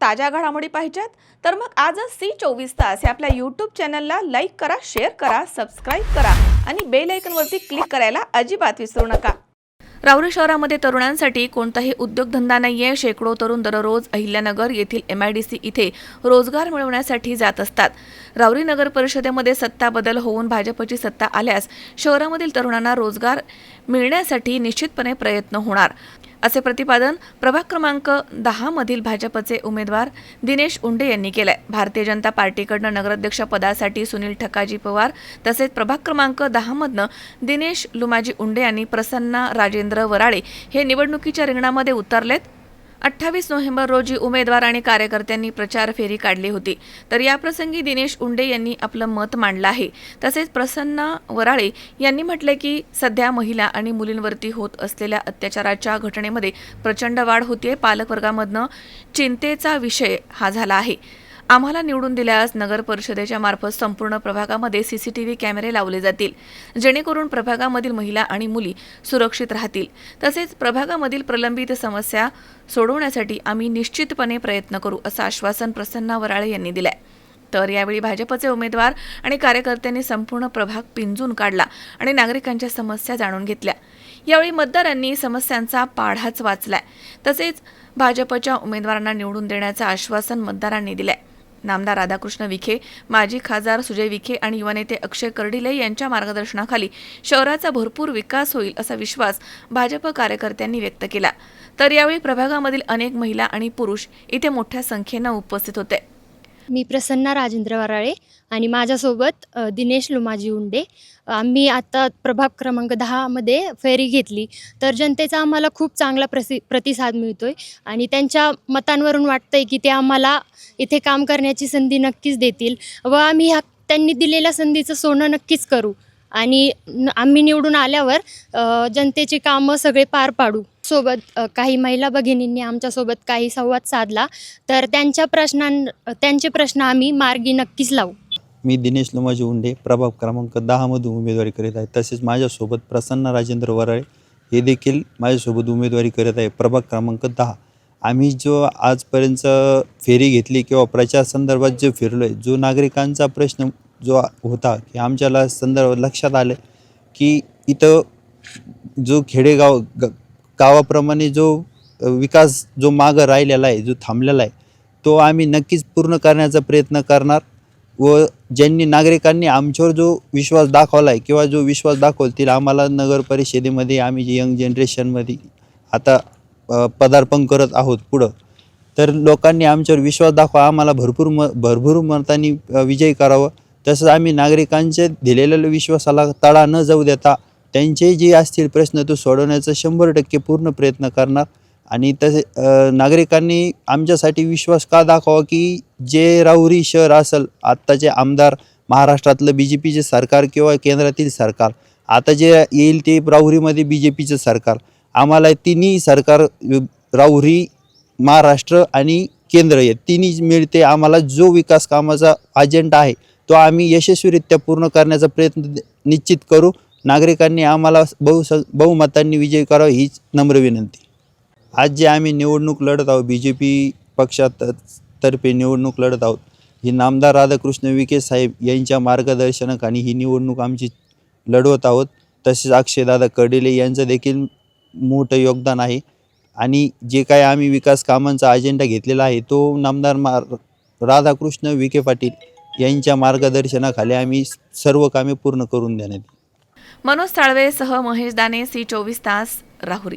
ताज्या घडामोडी पाहिजेत तर मग आजच सी चोवीस तास या आपल्या यूट्यूब चॅनलला लाईक करा शेअर करा सबस्क्राईब करा आणि बेल आयकनवरती क्लिक करायला अजिबात विसरू नका. रावरी शहरामध्ये तरुणांसाठी कोणताही उद्योगधंदा नाहीये. शेकडो तरुण दररोज अहिल्यानगर येथील एम आय डी सी इथे रोजगार मिळवण्यासाठी जात असतात. रावरी नगर परिषदेमध्ये सत्ता बदल होऊन भाजपची सत्ता आल्यास शहरामधील तरुणांना रोजगार मिळण्यासाठी निश्चितपणे प्रयत्न होणार. असे प्रतिपादन प्रभाग क्रमांक दहा मधील भाजपचे उमेदवार दिनेश उंडे यांनी केलंय. भारतीय जनता पार्टीकडनं नगराध्यक्ष पदासाठी सुनील ठकाजी पवार तसेच प्रभाग क्रमांक दहा मधनं दिनेश लुमाजी उंडे आणि प्रसन्ना राजेंद्र वराळे हे निवडणुकीच्या रिंगणामध्ये उतरलेत. अठ्ठावीस नोव्हेंबर रोजी उमेदवार आणि कार्यकर्त्यांनी प्रचार फेरी काढली होती. तर याप्रसंगी दिनेश उंडे यांनी आपलं मत मांडलं आहे. तसेच प्रसन्न वराळे यांनी म्हटले की सध्या महिला आणि मुलींवरती होत असलेल्या अत्याचाराच्या घटनेमध्ये प्रचंड वाढ होतीये. पालकवर्गामधनं चिंतेचा विषय हा झाला आहे. आम्हाला निवडून दिल्यास नगर परिषदेच्या मार्फत संपूर्ण प्रभागामध्ये सीसीटीव्ही कॅमेरे लावले जातील जेणेकरून प्रभागामधील महिला आणि मुली सुरक्षित राहतील. तसेच प्रभागामधील प्रलंबित समस्या सोडवण्यासाठी आम्ही निश्चितपणे प्रयत्न करू असं आश्वासन प्रसन्ना वराळे यांनी दिलंय. तर यावेळी भाजपचे उमेदवार आणि कार्यकर्त्यांनी संपूर्ण प्रभाग पिंजून काढला आणि नागरिकांच्या समस्या जाणून घेतल्या. यावेळी मतदारांनी समस्यांचा पाढाच वाचलाय. तसेच भाजपच्या उमेदवारांना निवडून देण्याचं आश्वासन मतदारांनी दिलंय. नामदार राधाकृष्ण विखे माजी खासदार सुजय विखे आणि युवा नेते अक्षय कर्डिले यांच्या मार्गदर्शनाखाली शहराचा भरपूर विकास होईल असा विश्वास भाजप कार्यकर्त्यांनी व्यक्त केला. तर यावेळी प्रभागामधील अनेक महिला आणि पुरुष इथे मोठ्या संख्येनं उपस्थित होते. मी प्रसन्ना राजेंद्र वराळे आणि माझ्यासोबत दिनेश लुमाजी उंडे. आम्ही आता प्रभाग क्रमांक दहामध्ये फेरी घेतली. तर जनतेचा आम्हाला खूप चांगला प्रसि प्रतिसाद मिळतो आहे आणि त्यांच्या मतांवरून वाटतं आहे की ते आम्हाला इथे काम करण्याची संधी नक्कीच देतील व आम्ही ह्या त्यांनी दिलेल्या संधीचं सोनं नक्कीच करू आणि न- आम्ही निवडून आल्यावर जनतेचे जनतेची कामं सगळे पार पाडू. सोबत काही महिला भगिनींनी आमच्यासोबत काही संवाद साधला. तर त्यांच्या प्रश्नां त्यांचे प्रश्न आम्ही मार्गी नक्कीच लावू. मी दिनेश लोमाजी उंडे प्रभाग क्रमांक दहामधून उमेदवारी करीत आहे. तसेच माझ्यासोबत प्रसन्न राजेंद्र वराळे हे देखील माझ्यासोबत उमेदवारी करत आहे. प्रभाग क्रमांक दहा. आम्ही जो आजपर्यंत फेरी घेतली किंवा प्रचार संदर्भात जे फिरलो आहे जो नागरिकांचा प्रश्न जो होता की आमच्याला संदर्भ लक्षात आलं की इथं जो खेडेगाव ग गावाप्रमाणे जो विकास जो मागं राहिलेला आहे जो थांबलेला आहे तो आम्ही नक्कीच पूर्ण करण्याचा प्रयत्न करणार व ज्यांनी नागरिकांनी आमच्यावर जो विश्वास दाखवला आहे किंवा जो विश्वास दाखवतील आम्हाला नगर परिषदेमध्ये आम्ही जे यंग जनरेशनमध्ये आता पदार्पण करत आहोत पुढं तर लोकांनी आमच्यावर विश्वास दाखवा आम्हाला भरपूर म भरपूर मतांनी विजय करावा. करावं तसंच आम्ही नागरिकांच्या दिलेल्या विश्वासाला तडा न जाऊ देता त्यांचे जे असतील प्रश्न तो सोडवण्याचा शंभर टक्के पूर्ण प्रयत्न करणार. आणि तसे नागरिकांनी आमच्यासाठी विश्वास का दाखवा की जे राहुरी शहर असेल आत्ताचे आमदार महाराष्ट्रातलं बी जे पीचे सरकार किंवा केंद्रातील सरकार आता जे येईल ते राहुरीमध्ये बी जे पीचं सरकार. आम्हाला तिन्ही सरकार राहुरी महाराष्ट्र आणि केंद्र हे तिन्ही मिळते आम्हाला जो विकास कामाचा अजेंडा आहे तो आम्ही यशस्वीरित्या पूर्ण करण्याचा प्रयत्न निश्चित करू. नागरिकांनी आम्हाला बहु बहुमतांनी विजय करावा हीच नम्र विनंती. आज जे आम्ही निवडणूक लढत आहोत बी जे पी पक्षात तर्फे निवडणूक लढत आहोत ही नामदार राधाकृष्ण विखे साहेब यांच्या मार्गदर्शनाखाली ही निवडणूक आमची लढवत आहोत. तसेच अक्षयदादा कडेले यांचं देखील मोठं योगदान आहे. आणि जे काय आम्ही विकास कामांचा अजेंडा घेतलेला आहे तो नामदार मा राधाकृष्ण विखे पाटील यांच्या मार्गदर्शनाखाली आम्ही सर्व कामे पूर्ण करून देण्यात मनोज साळवेसह महेश दाने सी चोवीस तास राहुरी.